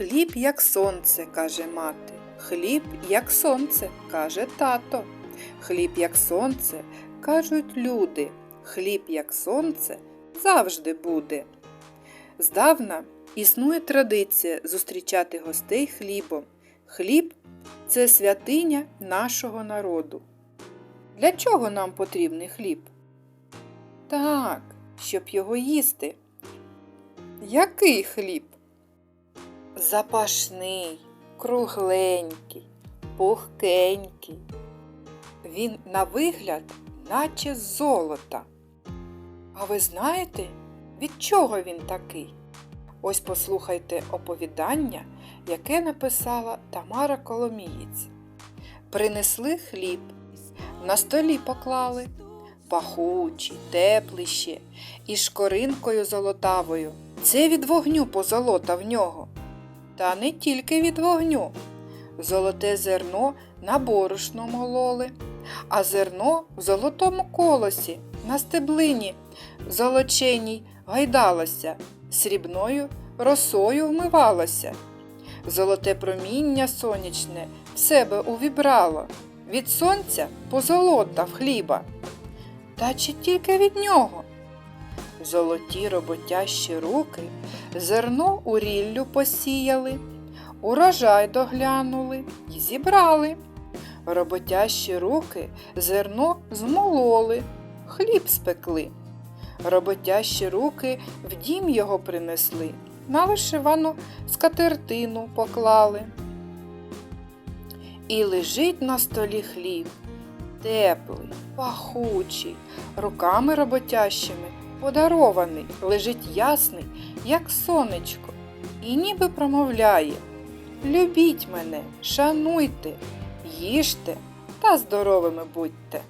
Хліб, як сонце, каже мати. Хліб, як сонце, каже тато. Хліб, як сонце, кажуть люди. Хліб, як сонце, завжди буде. Здавна існує традиція зустрічати гостей хлібом. Хліб це святиня нашого народу. Для чого нам потрібний хліб? Так, щоб його їсти. Який хліб? Запашний, кругленький, пухкенький. Він на вигляд, наче з золота. А ви знаєте, від чого він такий? Ось послухайте оповідання, яке написала Тамара Коломієць. Принесли хліб, на столі поклали, пахучий, теплий ще, і шкоринкою золотавою. Це від вогню позолота в нього. Та не тільки від вогню. Золоте зерно на борошно мололи, а зерно в золотому колосі на стеблині золоченій гайдалося, срібною росою вмивалося. Золоте проміння сонячне в себе увібрало, від сонця позолотав хліба. Та чи тільки від нього? Золоті роботящі руки зерно у ріллю посіяли, урожай доглянули і зібрали. Роботящі руки зерно змололи, хліб спекли. Роботящі руки в дім його принесли, на вишивану скатертину поклали. І лежить на столі хліб, теплий, пахучий, руками роботящими подарований, лежить ясний, як сонечко, і ніби промовляє Любіть мене, шануйте, їжте та здоровими будьте.